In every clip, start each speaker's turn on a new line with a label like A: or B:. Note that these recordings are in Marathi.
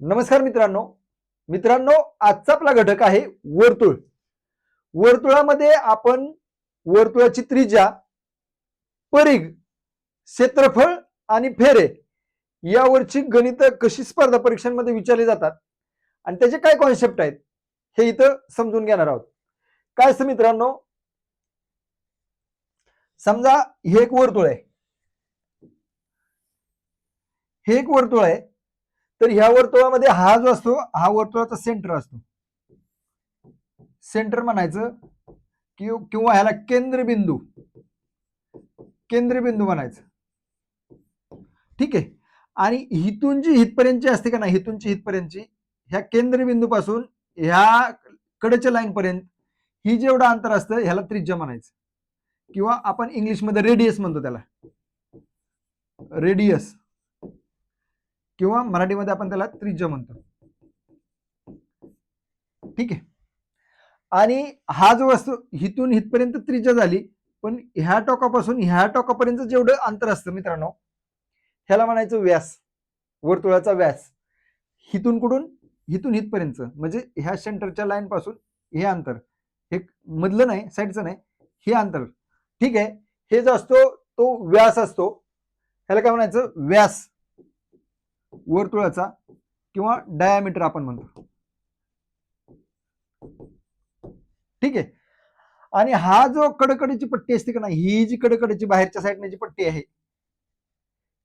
A: नमस्कार मित्रांनो. मित्रांनो आजचा आपला घटक आहे वर्तुळ. वर्तुळामध्ये आपण वर्तुळाची त्रिज्या परिघ क्षेत्रफळ आणि फेरे यावरची गणित कशी स्पर्धा परीक्षांमध्ये विचारली जातात आणि त्याचे काय कॉन्सेप्ट आहेत हे इथं समजून घेणार आहोत. काय असं मित्रांनो? समजा हे एक वर्तुळ आहे. हे एक वर्तुळ आहे. तर ह्या वर्तुळामध्ये हा जो असतो हा वर्तुळाचा सेंटर असतो. सेंटर म्हणायचं किंवा किंवा ह्याला केंद्रबिंदू. केंद्रबिंदू म्हणायचं. ठीक आहे? आणि हितूंची जी हितपर्यंतची असते का नाही हितूंची हितपर्यंतची ह्या केंद्रबिंदू पासून ह्या कडेच्या लाईन पर्यंत ही जेवढं अंतर असतं ह्याला त्रिज्या म्हणायचं. किंवा आपण इंग्लिशमध्ये रेडियस म्हणतो त्याला. रेडियस किंवा मराठीमध्ये आपण त्याला त्रिज्य म्हणतो. ठीक आहे? आणि हा जो वस्तू हिथून हितपर्यंत त्रिज्य झाली पण ह्या टोकापासून ह्या टोकापर्यंत जेवढं अंतर असतं मित्रांनो ह्याला म्हणायचं व्यास वर्तुळाचा व्यास. हिथून कुठून? हिथून हितपर्यंत म्हणजे ह्या सेंटरच्या लाईन पासून हे अंतर. हे मधलं नाही साईडचं नाही हे अंतर. ठीक आहे? हे जो असतो तो व्यास असतो. ह्याला काय म्हणायचं? व्यास. वर्तुळाचा किंवा डायामीटर आपण म्हणतो. ठीक आहे? आणि हा जो कडकडीची पट्टी असते का नाही ही जी कडकडीची बाहेरच्या साईडने जी पट्टी आहे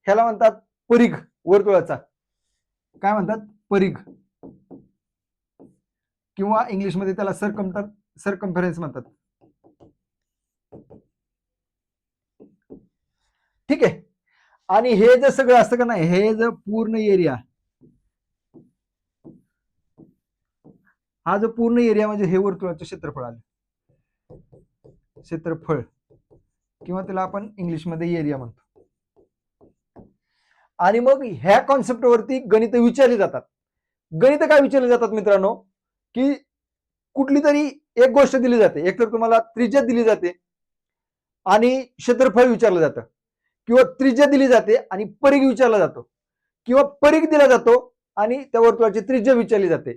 A: ह्याला म्हणतात परिघ वर्तुळाचा. काय म्हणतात? परिघ. किंवा इंग्लिशमध्ये त्याला सरकमटर सरकम्फरन्स म्हणतात. ठीक आहे? आणि हे जे सगळं असतं का नाही हे जर पूर्ण एरिया हा जो पूर्ण एरिया म्हणजे हे वर्तुळाचं क्षेत्रफळ आलं. क्षेत्रफळ किंवा त्याला आपण इंग्लिशमध्ये एरिया म्हणतो. आणि मग ह्या कॉन्सेप्ट वरती गणित विचारली जातात. गणित काय विचारली जातात मित्रांनो? की कुठली तरी एक गोष्ट दिली जाते. एकतर तुम्हाला त्रिज्या दिली जाते. आणि क्षेत्रफळ विचारलं जातं. किंवा त्रिज्या दिली जाते आणि परीघ विचारला जातो. किंवा परीघ दिला जातो आणि त्या वर्तुळाची त्रिज्या विचारली जाते.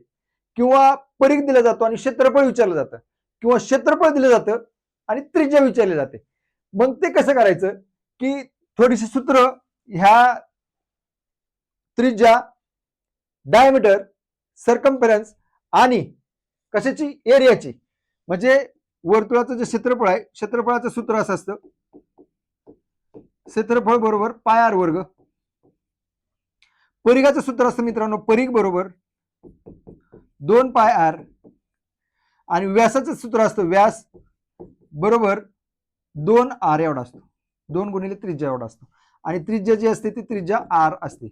A: किंवा परीघ दिला जातो आणि क्षेत्रफळ विचारलं जातं. किंवा क्षेत्रफळ दिलं जातं आणि त्रिज्या विचारली जाते. मग ते कसं करायचं? की थोडीशी सूत्र ह्या त्रिज्या डायमीटर सरकम्फरन्स आणि कशाची? एरियाची म्हणजे वर्तुळाचं जे क्षेत्रफळ आहे क्षेत्रफळाचं सूत्र असं असतं. क्षेत्रफळ बरोबर पाय आर वर्ग. परिघाचं सूत्र असतं मित्रांनो परीघ बरोबर दोन पाय आर. आणि व्यासाचं सूत्र असतं व्यास बरोबर दोन आर एवढा असतो. दोन गुणिले त्रिज्या एवढा असतो. आणि त्रिज्या जी असते ती त्रिज्या आर असते.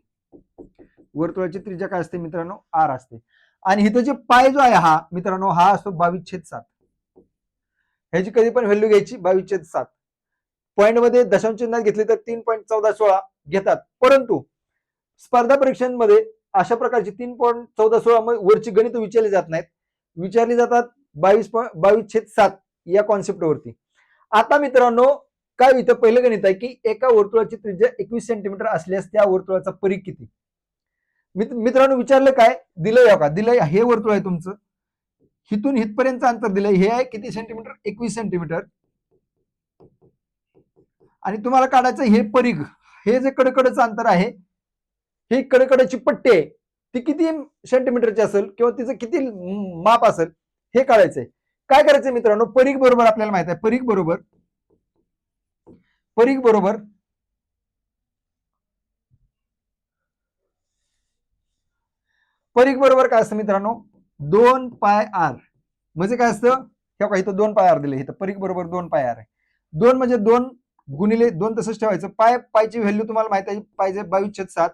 A: वर्तुळाची त्रिज्या काय असते मित्रांनो? आर असते. आणि इथं जे पाय जो आहे हा मित्रांनो हा असतो बावीस छेद सात. ह्याची कधी पण व्हॅल्यू घ्यायची? बावीस छेद सात. पॉईंटमध्ये दशांश चिन्हात घेतले तर तीन पॉईंट चौदा सोळा घेतात. परंतु स्पर्धा परीक्षांमध्ये अशा प्रकारची तीन पॉईंट चौदा सोळा वरची गणित विचारली जात नाहीत. विचारली जातात बावीस बावीस छेद सात या कॉन्सेप्ट वरती. आता मित्रांनो काय इथं पहिलं गणित आहे की एका वर्तुळाची त्रिज्या एकवीस सेंटीमीटर असल्यास त्या वर्तुळाचा परीख किती? मित्रांनो विचारलं काय? दिलंय हो का? दिलंय हे वर्तुळ आहे तुमचं. हिथून हितपर्यंत अंतर दिलंय. हे आहे किती सेंटीमीटर एकवीस सेंटीमीटर आणि तुम्हाला काढायचं हे परीघ. हे जे कडकडचं अंतर आहे ही कडकडची पट्टी आहे ती किती सेंटीमीटरची असेल किंवा तिचं किती माप असेल हे काढायचंय. काय करायचंय मित्रांनो? परीघ बरोबर आपल्याला माहीत आहे. परीघ बरोबर परीघ बरोबर परीघ बरोबर काय असतं मित्रांनो? दोन पाय आर. म्हणजे काय असतं? किंवा इथं दोन पाय आर दिले. इथं परीघ बरोबर दोन पाय आर आहे. दोन म्हणजे दोन गुणिले दोन तसंच ठेवायचं. पाय पायची व्हॅल्यू तुम्हाला माहीत आहे पाहिजे बावीस छेद सात.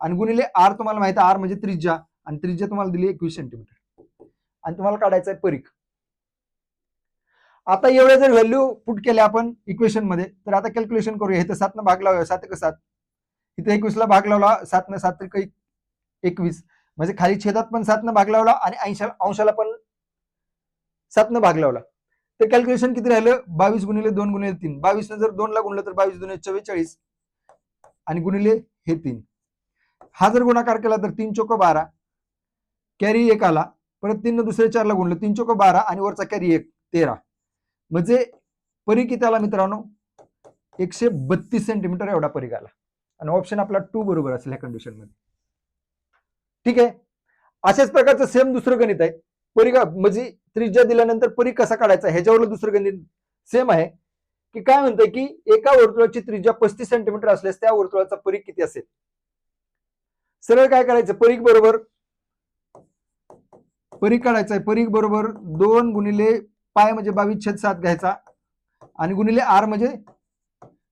A: आणि गुणिले आर तुम्हाला माहिती आहे आर म्हणजे त्रिज्या. आणि त्रिज्या तुम्हाला दिली एकवीस सेंटीमीटर आणि तुम्हाला काढायचं आहे परीख आता एवढ्या जर व्हॅल्यू पुट केल्या आपण इक्वेशनमध्ये तर आता कॅल्क्युलेशन करूया. इथं सातनं भाग लावूया. सात एक सात. इथे एकवीसला भाग लावला सातनं सात एक एकवीस. म्हणजे खाली छेदात पण सातनं भाग लावला आणि ऐंशा अंशाला पण सातनं भाग लावला. तर कॅल्क्युलेशन किती राहिलं? बावीस गुणिले दोन गुणिले तीन. बावीसनं जर दोनला गुणलं तर बावीस दोन चव्वेचाळीस आणि गुणिले हे तीन. हा जर गुणाकार केला तर तीन चोक बारा. कॅरी एक आला. परत तीन दुसऱ्या चारला गुणलं. तीन चोक बारा आणि वरचा कॅरी एक तेरा. म्हणजे परी किती आला मित्रांनो? एकशे बत्तीस सेंटीमीटर एवढा परीघ आला. आणि ऑप्शन आपला टू बरोबर असेल ह्या कंडिशनमध्ये. ठीक आहे? अशाच प्रकारचं सेम दुसरं गणित आहे. परीघ म्हणजे त्रिज्या दिल्यानंतर परी कसा काढायचा? ह्याच्यावर दुसरं गणित सेम आहे. की काय म्हणतंय की एका वर्तुळाची त्रिज्या पस्तीस सेंटीमीटर असल्यास त्या वर्तुळाचा परीख किती असेल? सरळ काय करायचं? परीख बरोबर परीख काढायचा आहे. बरोबर दोन गुणिले पाय म्हणजे बावीस छेद सात घ्यायचा आणि गुणिले आर म्हणजे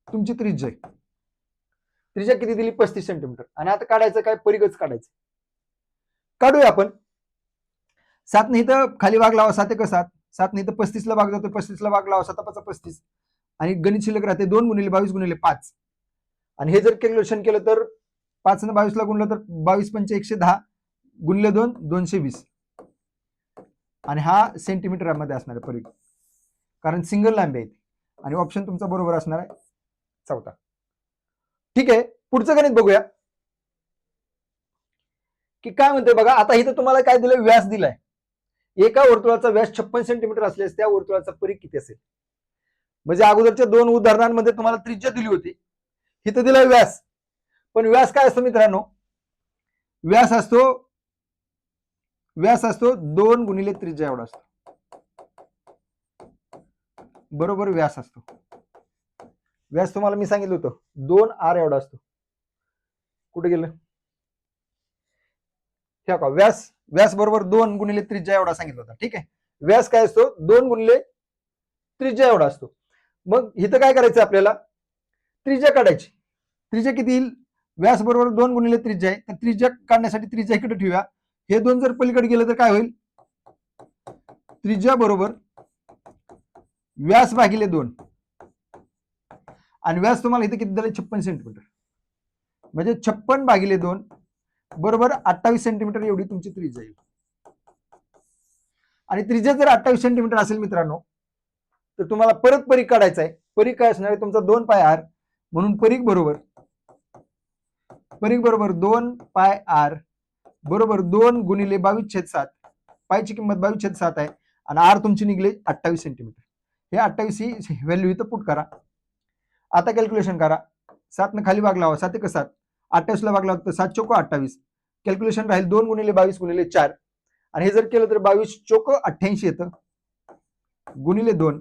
A: तुमची त्रिज्या. आहे त्रिज्या किती दिली? पस्तीस सेंटीमीटर आणि आता काढायचं काय? परीखच काढायचं. काढूया आपण. सात नाही तर खाली भाग लावा सात एक सात. सात नाही तर पस्तीसला भाग जातो पस्तीसला भाग लावा सात पाच पस्तीस. आणि गणित शिल्लक राहते दोन गुणिले बावीस गुणिले पाच. आणि हे जर कॅल्क्युलेशन केलं तर पाच न बावीसला गुणलं तर बावीस पंच एकशे दहा गुणले दोन दोनशे वीस. आणि हा सेंटीमीटरमध्ये असणार आहे परिघ. कारण सिंगल लांबी आहे आणि ऑप्शन तुमचा बरोबर असणार आहे चौथा. ठीक आहे पुढचं गणित बघूया. की काय म्हणते बघा आता इथं तुम्हाला काय दिलं व्यास दिलाय. एका वर्तुळाचा व्यास छप्पन सेंटीमीटर असल्यास त्या वर्तुळाचा परीघ किती असेल? म्हणजे अगोदरच्या दोन उदाहरणांमध्ये तुम्हाला त्रिज्या दिली होती. इथं दिलाय व्यास. पण व्यास काय असतो मित्रांनो? व्यास असतो व्यास असतो दोन गुणिले त्रिज्या एवढा असतो. बरोबर व्यास असतो. व्यास तुम्हाला मी सांगितलं होतं दोन आर एवढा असतो. कुठे गेलं? ठेवा का? व्यास व्यास बरोबर दोन गुणिले त्रिज्या एवढा सांगितलं होता. ठीक आहे? व्यास काय असतो? दोन गुणिले त्रिज्या एवढा असतो. मग इथं काय करायचं आपल्याला? त्रिज्या काढायची. त्रिज्या किती येईल? व्यास बरोबर दोन गुणिले त्रिज्या आहे. तर त्रिज्या काढण्यासाठी त्रिज्या इकडे ठेवूया हे दोन जर पलीकडे गेलं तर काय होईल? त्रिज्या बरोबर व्यास भागिले दोन. आणि व्यास तुम्हाला इथे किती झाले छप्पन सेंटीमीटर म्हणजे छप्पन भागिले दोन बरोबर अठ्ठावीस सेंटीमीटर एवढी तुमची त्रिज्या येईल आणि त्रिज्या जर अठ्ठावीस सेंटीमीटर असेल मित्रांनो तर तुम्हाला परत परीख काढायचा आहे. परीख काय असणार आहे? तुमचा दोन पाय आर म्हणून परीख बरोबर परीख बरोबर दोन पाय आर बरोबर दोन गुणिले बावीस छेद सात पायची किंमत बावीस छेद सात आहे आणि आर तुमची निघले अठ्ठावीस सेंटीमीटर हे अठ्ठावीस ही व्हॅल्यू इथं पुट करा. आता कॅल्क्युलेशन करा. सातनं खाली भाग लावा सात एक सात. अठ्ठावीसला भाग लागतं सात चोको अठ्ठावीस. कॅल्क्युलेशन राहील दोन गुणिले बावीस गुणिले चार. आणि हे जर केलं तर बावीस चोको अठ्ठ्याऐंशी येतं. गुणिले दोन.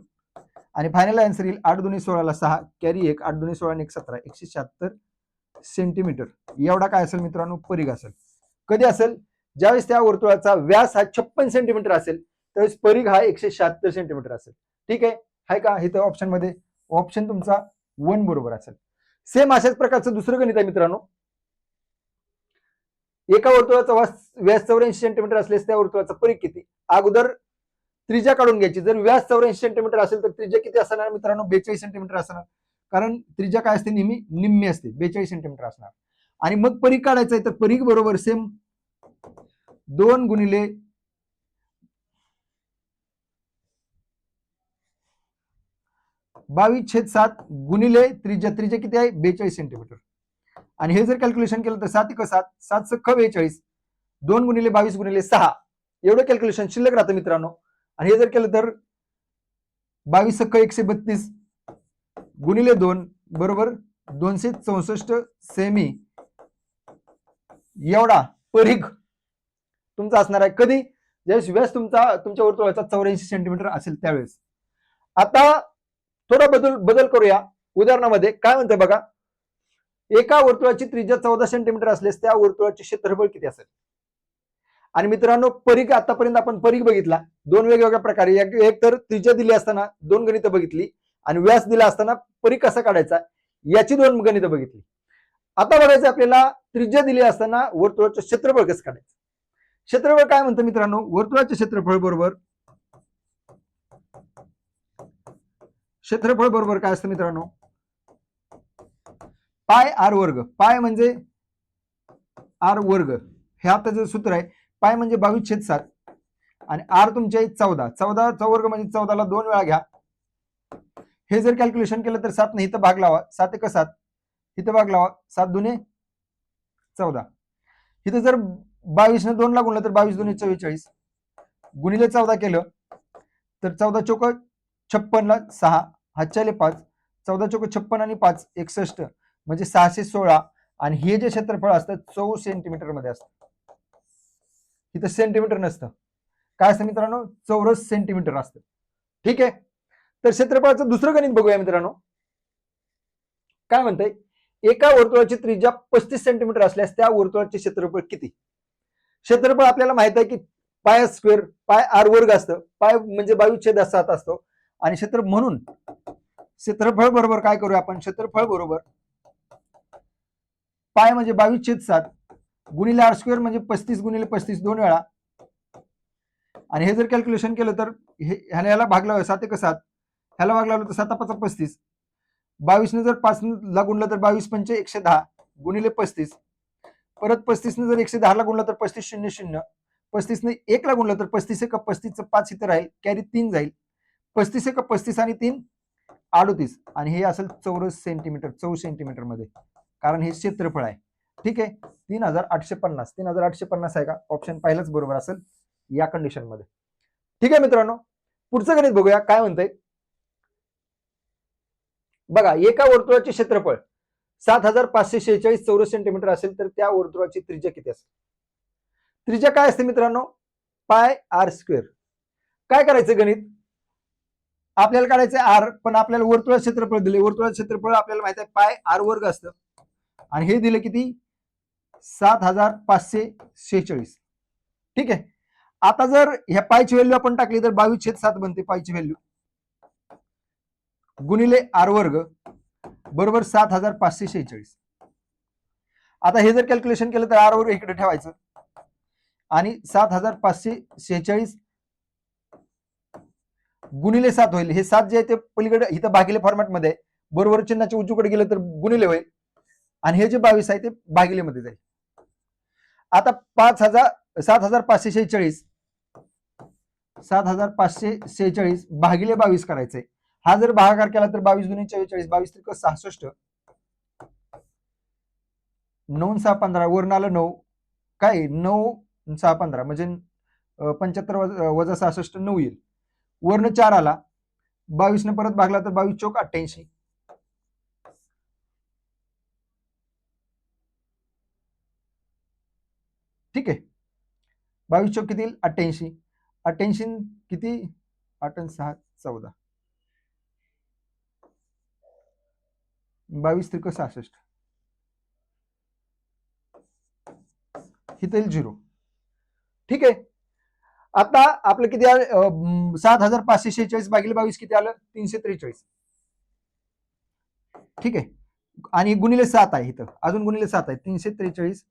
A: आणि फायनल आन्सर येईल आठ दोन्ही सोळाला सहा. कॅरी एक आठ दोन्ही सोळा आणि एक सतरा. एकशे शहात्तर सेंटीमीटर एवढा काय असेल मित्रांनो? परिघ असेल. कधी असेल? ज्यावेळेस त्या वर्तुळाचा व्यास हा छप्पन सेंटीमीटर असेल त्यावेळेस परिघ हा एकशे शहात्तर सेंटीमीटर असेल. ठीक आहे? हाय का? हे ऑप्शनमध्ये. ऑप्शन तुमचा वन बरोबर असेल. सेम अशाच प्रकारचं दुसरं गणित आहे मित्रांनो. एका वर्तुळाचा व्यास व्यास चौऱ्याऐंशी सेंटीमीटर असल्यास त्या वर्तुळाचा परीख किती? अगोदर त्रिज्या काढून घ्यायची. जर व्यास चौऱ्याऐंशी सेंटीमीटर असेल तर त्रिज्या किती असणार? मित्रांनो बेचाळीस सेंटीमीटर असणार. कारण त्रिज्या काय असते? नेहमी निम्मी असते. बेचाळीस सेंटीमीटर असणार. आणि मग परीख काढायचं आहे तर परीख बरोबर सेम दोन गुणिले बावीस छेद सात गुणिले त्रिज्या. त्रिज्या किती आहे? बेचाळीस सेंटीमीटर आणि हे जर कॅल्क्युलेशन केलं तर सात एक सात सात सख बेचाळीस दोन गुणिले बावीस गुणिले सहा एवढं कॅल्क्युलेशन शिल्लक राहतं मित्रांनो. आणि हे जर केलं तर बावीस सख एकशे बत्तीस गुणिले दोन बरोबर दोनशे चौसष्ट सेमी एवढा परिघ तुमचा असणार आहे. कधी? ज्यावेळेस व्यास तुमचा तुमच्या वर्तुळाचा चौऱ्याऐंशी सेंटीमीटर असेल त्यावेळेस. आता थोडा बदल बदल करूया उदाहरणामध्ये. काय म्हणतं बघा? एका वर्तुळाची त्रिज्या चौदा सेंटीमीटर असल्यास त्या वर्तुळाचे क्षेत्रफळ किती असेल? आणि मित्रांनो परीख आतापर्यंत आपण परीख बघितला. दोन वेगवेगळ्या प्रकारे. एक तर त्रिज्या दिली असताना दोन गणितं बघितली आणि व्यास दिला असताना परीख कसा काढायचा याची दोन गणितं बघितली. आता बघायचं आपल्याला त्रिज्या दिली असताना वर्तुळाचं क्षेत्रफळ कसं काढायचं? क्षेत्रफळ काय म्हणतं मित्रांनो? वर्तुळाचे क्षेत्रफळ बरोबर क्षेत्रफळ बरोबर काय असतं मित्रांनो? पाय आर वर्ग. पाय म्हणजे आर वर्ग. हे आता जे सूत्र आहे पाय म्हणजे बावीस छेद सात आणि आर तुमच्या चौदा. चौदा चौवर्ग म्हणजे चौदाला दोन वेळा घ्या. हे जर कॅल्क्युलेशन केलं तर सात नाही इथं भाग लावा. सात एक सात. इथं भाग लावा. सात दुने चौदा. इथं जर बावीस न दोन ला गुणलं तर बावीस दोन्ही चव्वेचाळीस. गुणिले चौदा केलं तर चौदा चौक छप्पनला सहा. हातच्याले पाच. चौदा चौक छप्पन आणि पाच. एकसष्ट. म्हणजे सहाशे सोळा आणि हे जे क्षेत्रफळ असतं चौ सेंटीमीटरमध्ये असतं. इथं सेंटीमीटर नसतं. काय असतं मित्रांनो? चौरस सेंटीमीटर असतं. ठीक आहे? तर क्षेत्रफळाचं दुसरं गणित बघूया मित्रांनो. काय म्हणतंय? एका वर्तुळाची त्रिज्या पस्तीस सेंटीमीटर असल्यास त्या वर्तुळाचे क्षेत्रफळ किती? क्षेत्रफळ आपल्याला माहीत आहे की पाय स्क्वेअर पाय आर वर्ग असतं. पाय म्हणजे बावीस छेद सात असतो. आणि क्षेत्र म्हणून क्षेत्रफळ बरोबर काय करूया आपण? क्षेत्रफळ बरोबर पाय म्हणजे बावीस छेद सात गुणिले आर स्क्वेअर म्हणजे पस्तीस गुणिले पस्तीस दोन वेळा. आणि हे जर कॅल्क्युलेशन केलं तर हे ह्याला याला भागला सात एक सात. ह्याला भाग लावलं तर सात पाच पस्तीस. बावीसने जर पाच ला गुणलं तर बावीस पंच एकशे दहा गुणिले पस्तीस. परत पस्तीसने जर एकशे दहाला गुणलं तर पस्तीस शून्य शून्य. पस्तीसने एकला गुणलं तर पस्तीस एक पस्तीसचं पाच इथं राहील कॅरी तीन जाईल. पस्तीस एक पस्तीस आणि तीन अडोतीस. आणि हे असेल चौरस सेंटीमीटर चौ सेंटीमीटरमध्ये कारण हे क्षेत्रफळ आहे. ठीक आहे? तीन हजार आठशे पन्नास. तीन हजार आठशे पन्नास आहे का? ऑप्शन पहिलाच बरोबर असेल या कंडिशनमध्ये. ठीक आहे मित्रांनो? पुढचं गणित बघूया. काय म्हणतंय? बघा एका वर्तुळाचे क्षेत्रफळ सात हजार पाचशे शेहेचाळीस चौरस सेंटीमीटर असेल तर त्या वर्तुळाची त्रिज्या किती असेल? त्रिज्या काय असते मित्रांनो? पाय आर स्क्वेअर काय करायचं गणित? आपल्याला काढायचं आर पण आपल्याला वर्तुळाचं क्षेत्रफळ दिले. वर्तुळाचं क्षेत्रफळ आपल्याला माहीत आहे पाय आर वर्ग असतं. आणि हे दिलं किती? सात हजार पाचशे शेहेचाळीस. ठीक आहे? आता जर ह्या पायची व्हॅल्यू आपण टाकली तर बावीस छेद सात बनते पायची व्हॅल्यू गुणिले आर वर्ग बरोबर सात हजार पाचशे शेहेचाळीस. आता हे जर कॅल्क्युलेशन केलं तर आर वर्ग इकडे ठेवायचं. आणि सात हजार पाचशे शेहेचाळीस गुणिले सात होईल. हे सात जे आहे ते पलीकडे इथं भागिले फॉर्मॅटमध्ये बरोबर चिन्हाच्या उजूकडे गेलं तर गुणिले होईल. आणि हे जे बावीस आहे ते भागिले मध्ये जाईल. आता पाच हजार सात हजार पाचशे शेहेचाळीस सात हजार पाचशे शेहेचाळीस भागिले बावीस करायचंय. हा जर भागाकार केला तर बावीस दोन्ही चव्वेचाळीस बावीस त्रिक सहासष्ट. नऊ सहा पंधरा वरून आलं नऊ. काय? नऊ सहा पंधरा म्हणजे पंच्याहत्तर वजा सहासष्ट नऊ येईल. वर्ण चार आला. बावीसने परत भागला तर बावीस चौक अठ्ठ्याऐंशी. ठीक आहे. बावीस चौक किती येईल अठ्ठ्याऐंशी अठ्ठ्याऐंशी किती? आठ आणि सहा चौदा. बावीस त्रिक सहासष्ट. इथे येईल झिरो. ठीक आहे. आता आपलं किती आलं? सात हजार पाचशे शेहेचाळीस भागिले बावीस किती आलं? तीनशे त्रेचाळीस. ठीक आहे. आणि गुणिले सात आहे इथं. अजून गुणिले सात आहे. तीनशे त्रेचाळीस.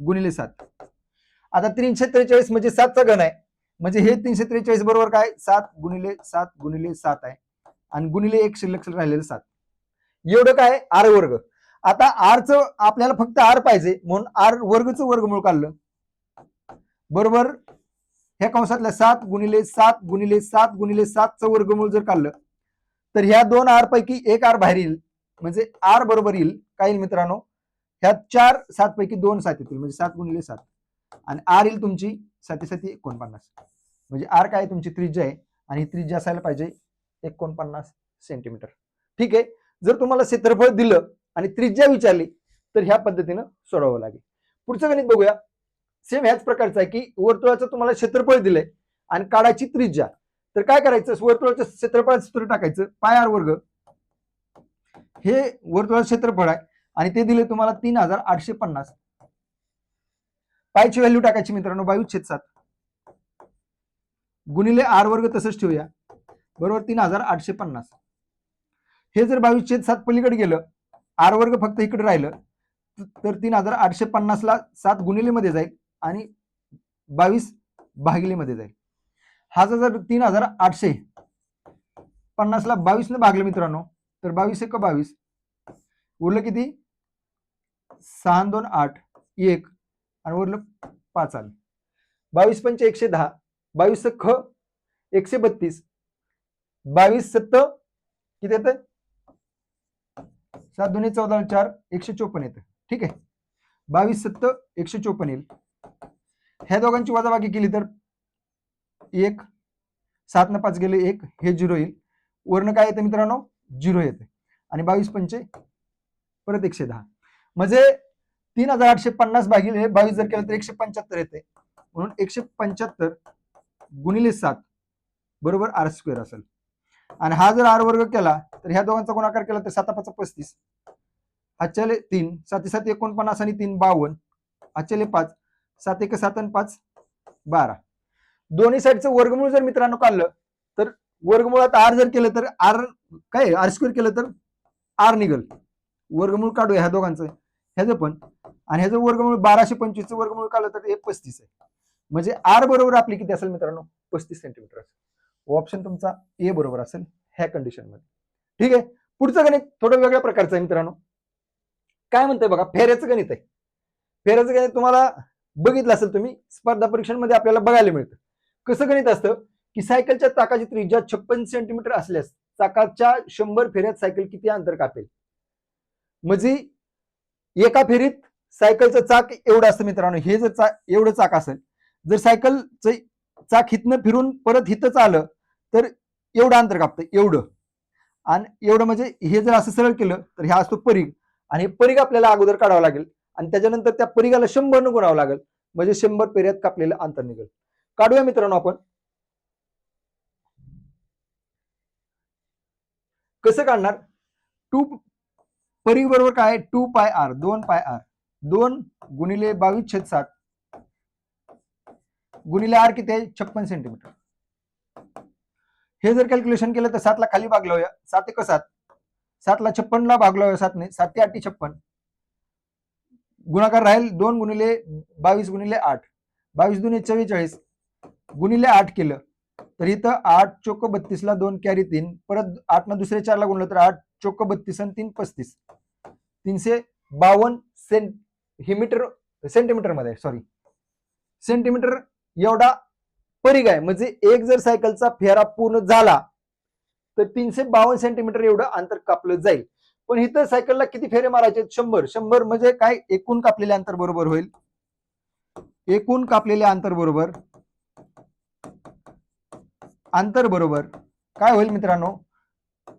A: गुणिले सात. आता तीनशे त्रेचाळीस म्हणजे सातचा घन आहे. म्हणजे हे तीनशे त्रेचाळीस बरोबर काय? सात गुणिले सात गुणिले सात आहे. आणि गुणिले एक शिल्लक राहिलेलं सात. एवढं काय? आर वर्ग. आता आरचं आपल्याला फक्त आर पाहिजे. म्हणून आर वर्गचं वर्गमूळ काढलं. बरोबर? ह्या कंसातल्या सात गुणिले सात गुणिले सात गुणिले सातचं वर्गमूळ जर काढलं तर ह्या दोन आर पैकी एक आर बाहेर येईल. म्हणजे आर बरोबर येईल. काय येईल मित्रांनो? ह्यात चार सात पैकी दोन सात येतील म्हणजे सात गुणिले सात. आणि आर येईल तुमची साती साती एकोणपन्नास. म्हणजे आर काय तुमची त्रिज्या आहे. आणि ही त्रिज्या असायला पाहिजे एकोणपन्नास सेंटीमीटर ठीक आहे? जर तुम्हाला क्षेत्रफळ दिलं आणि त्रिज्या विचारली तर ह्या पद्धतीनं सोडवावं लागेल. पुढचं गणित बघूया. सेम ह्याच प्रकारचं आहे की वर्तुळाचं तुम्हाला क्षेत्रफळ दिलंय आणि काढायची त्रिज्या. तर काय करायचं? वर्तुळाचं क्षेत्रफळाचं सूत्र टाकायचं. पाय आर वर्ग. हे वर्तुळाचं क्षेत्रफळ आहे. आणि ते दिले तुम्हाला तीन हजार आठशे पन्नास. पायची व्हॅल्यू टाकायची मित्रांनो बावीस सात. गुणिले आर वर्ग तसंच ठेवूया. बरोबर तीन हजार आठशे पन्नास. हे जर बावीस छेद सात पलीकडे गेलं आर वर्ग फक्त इकडे राहिलं तर तीन हजार आठशे पन्नासला सात गुणिलेमध्ये जाईल आणि बावीस भागिलेमध्ये जाईल. हा जर तीन हजार आठशे पन्नासला बावीसनं भागले मित्रांनो तर बावीस एक बावीस. उरलं किती? सहा दोन आठ एक आणि उरलं पाच आलं. बावीस पंच एकशे दहा बावीस ख एकशे बत्तीस बावीस सत्त किती येतं? सात दोन्ही चौदा चार एकशे चोपन्न येतं. ठीक आहे? बावीस सत्त एकशे चोपन्न येईल. ह्या दोघांची वजाबाकी केली तर एक सात न पाच गेले एक हे झिरो येईल. वरनं काय येतं मित्रांनो? झिरो येते. आणि बावीस पंचे परत एकशे दहा. म्हणजे तीन हजार आठशे पन्नास भागिले बावीस जर केलं तर एकशे पंच्याहत्तर येते. म्हणून एकशे पंच्याहत्तर गुणिले सात बरोबर आर स्क्वेअर असेल. आणि हा जर आर वर्ग केला तर ह्या दोघांचा गुणाकार केला तर साता पाच पस्तीस. हातच्याले तीन साती सात एकोणपन्नास आणि तीन बावन्न हातच्याले पाच सात एक सात आणि पाच बारा. दोन्ही साईडचं वर्गमूळ जर मित्रांनो काढलं तर वर्गमुळात आर जर केलं तर आर काय आर स्क्वेअर केलं तर आर निघल. वर्गमूळ काढूया ह्या दोघांचं. ह्याचं पण. आणि ह्याचं वर्गमूळ बाराशे पंचवीसचं वर्गमूळ काढलं तर हे पस्तीस आहे. म्हणजे आर बरोबर आपली किती असेल मित्रांनो? पस्तीस सेंटीमीटर असेल. ऑप्शन तुमचा ए बरोबर असेल ह्या कंडिशनमध्ये. ठीक आहे? पुढचं गणित थोडं वेगळ्या प्रकारचं आहे मित्रांनो. काय म्हणतंय बघा? फेऱ्याचं गणित आहे. फेऱ्याचं गणित तुम्हाला बघितलं असेल तुम्ही स्पर्धा परीक्षांमध्ये आपल्याला बघायला मिळतं. कसं गणित असतं? की सायकलच्या चाकाची त्रिज्या छप्पन सेंटीमीटर असल्यास चाकाच्या शंभर फेऱ्यात सायकल किती अंतर कापेल? म्हणजे एका फेरीत सायकलचं चाक एवढं असतं मित्रांनो हे जर चाक एवढं चाक असेल जर सायकलचं चाक हिथनं फिरून परत हिथंच आलं तर एवढं अंतर कापतं एवढं. आणि एवढं म्हणजे हे जर असं सरळ केलं तर ह्या असतो परीघ. आणि हे परीघ आपल्याला अगोदर काढावं लागेल. आणि त्याच्यानंतर त्या परीघाला शंभर न गुणावं लागेल. म्हणजे शंभर पेऱ्यात कापलेलं अंतर निघेल. काढूया मित्रांनो आपण. कसं काढणार? टू परी बरोबर काय टू पाय आर दोन पाय आर. दोन गुणिले बावीस छेद सात गुणिले आर किती आहे? छप्पन सेंटीमीटर हे जर कॅल्क्युलेशन केलं तर सातला खाली भाग सात एक सात. सातला छप्पनला भाग सातने. सात ते आठ छप्पन. गुणाकार राहील दोन गुणिले बावीस गुणिले आठ. बावीस दोन चव्वेचाळीस. गुणिले आठ केलं. तर इथं आठ चोक बत्तीसला दोन कॅरी तीन. परत आठ न दुसरे चारला गुणलं तर आठ. चोक बत्तीस आणि तीन पस्तीस. तीनशे बावन्न सेंट हे मीटर सेंटीमीटरमध्ये सॉरी सेंटीमीटर एवढा परिघ आहे. म्हणजे एक जर सायकलचा फेरा पूर्ण झाला तर तीनशे बावन्न सेंटीमीटर एवढं अंतर कापलं जाईल. पण इथं सायकलला किती फेरे मारायचे? शंभर. शंभर म्हणजे काय? एकूण कापलेले अंतर बरोबर होईल. एकूण कापलेले अंतर बरोबर. अंतर बरोबर. काय होईल मित्रांनो?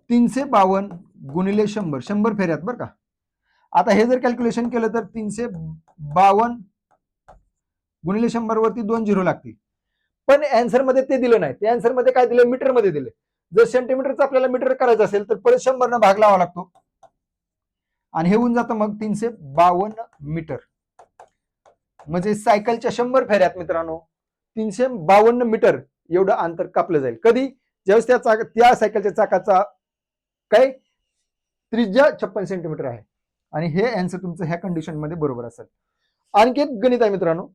A: तीनशे बावन्न गुणिले शंभर शंभर फेऱ्यात बरं का. आता हे जर कॅल्क्युलेशन केलं तर तीनशे बावन्न गुणिले शंभर वरती दोन झिरो लागतील. पण अँसरमध्ये ते दिलं नाही. ते अँसरमध्ये काय दिलं? मीटरमध्ये दिलं. जर सेंटीमीटरचं आपल्याला मीटर करायचं असेल तर परत शंभर न भाग लावा लागतो. आणि हे होऊन जातं मग तीनशे बावन्न मीटर म्हणजे सायकलच्या शंभर फेऱ्यात मित्रांनो तीनशे बावन्न मीटर एवढं अंतर कापलं जाईल. कधी? ज्यावेळेस त्या चाक त्या सायकलच्या चाकाचा काय त्रिज्या छप्पन सेंटीमीटर आहे. आणि हे अँसर तुमचं ह्या कंडिशनमध्ये बरोबर असेल. आणखी एक गणित आहे मित्रांनो.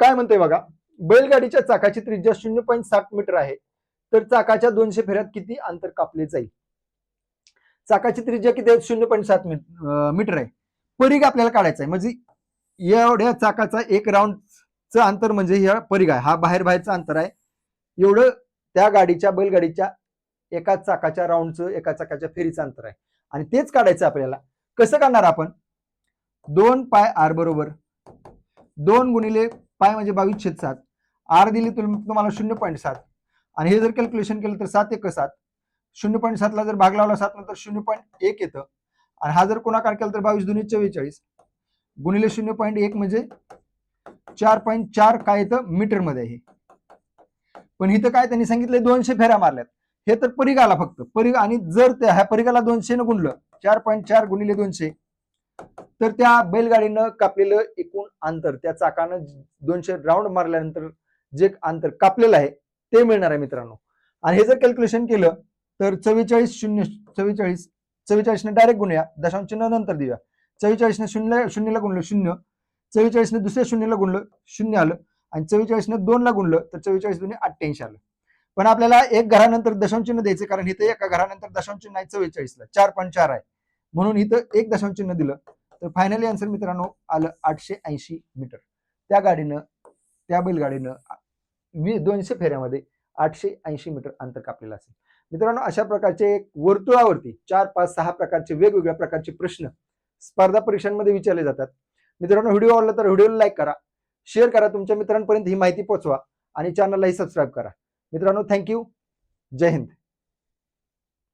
A: काय म्हणतोय बघा? बैलगाडीच्या चाकाची त्रिज्या शून्य पॉईंट साठ मीटर आहे. तर चाकाच्या दोनशे फेऱ्यात किती अंतर कापले जाईल? चाकाची त्रिज्या किती आहे? शून्य पॉईंट सात मीटर आहे. परिघ आपल्याला काढायचा आहे. म्हणजे एवढ्या चाकाचा एक राऊंडचं अंतर म्हणजे ह्या परीघ आहे. हा बाहेर बाहेरचं अंतर आहे. एवढं त्या गाडीच्या बैलगाडीच्या एका चाकाच्या राऊंडचं एका चाकाच्या फेरीचं अंतर आहे. आणि तेच काढायचं आपल्याला. कसं काढणार आपण? दोन पाय आर बरोबर. दोन गुणिले पाय म्हणजे बावीस छेद सात. आर दिली तुम्हाला शून्य पॉईंट सात. आणि हे जर कॅल्क्युलेशन केलं तर सात एक सात. शून्य पॉईंट सातला जर भाग लावला सात नंतर शून्य पॉईंट एक येतं. आणि हा जर कोणाकार केला तर बावीस दोन्ही चव्वेचाळीस. गुणिले शून्य पॉईंट एक म्हणजे चार पॉईंट चार काय येतं? मीटरमध्ये हे पण इथं काय त्यांनी सांगितलं दोनशे फेऱ्या मारल्यात. हे तर परिघ आला फक्त. परीघ आणि जर त्या ह्या परीघाला दोनशे न गुणलं चार पॉईंट चार गुणिले दोनशे तर त्या बैलगाडीनं कापलेलं एकूण अंतर त्या चाकानं दोनशे राऊंड मारल्यानंतर जे अंतर कापलेलं आहे ते मिळणार आहे मित्रांनो. आणि हे जर कॅल्क्युलेशन केलं तर चव्वेचाळीस शून्य चव्वेचाळीस चव्वेचाळीसने डायरेक्ट गुणया दशांश चिन्ह नंतर देऊया. चव्वेचाळीसने शून्य शून्यला गुणलं शून्य चव्वेचाळीसने दुसऱ्या शून्यला गुणलं शून्य आलं आणि चव्वेचाळीसने दोनला गुणलं तर चव्वेचाळीस दोन्ही अठ्ठ्याऐंशी आलं. पण आपल्याला एक घरानंतर दशांशचिन्ह द्यायचं कारण इथं एका घरानंतर दशांश आहे चव्वेचाळीसला. चार पॉईंट चार आहे. म्हणून इथं एक दशांशचिन्ह दिलं. तर फायनली आन्सर मित्रांनो आलं आठशे ऐंशी मीटर. त्या गाडीनं त्या बैलगाडीनं वी दोनशे फेऱ्यामध्ये आठशे ऐंशी मीटर अंतर कापलेलं असेल. मित्रांनो अशा प्रकारचे एक वर्तुळावरती चार पाच सहा प्रकारचे वेगवेगळ्या प्रकारचे प्रश्न स्पर्धा परीक्षांमध्ये विचारले जातात. मित्रांनो व्हिडिओ आवडला तर व्हिडिओला लाईक करा. शेअर करा तुमच्या मित्रांपर्यंत ही माहिती पोहोचवा. आणि चॅनललाही सबस्क्राईब करा. मित्रांनो थँक्यू जय हिंद.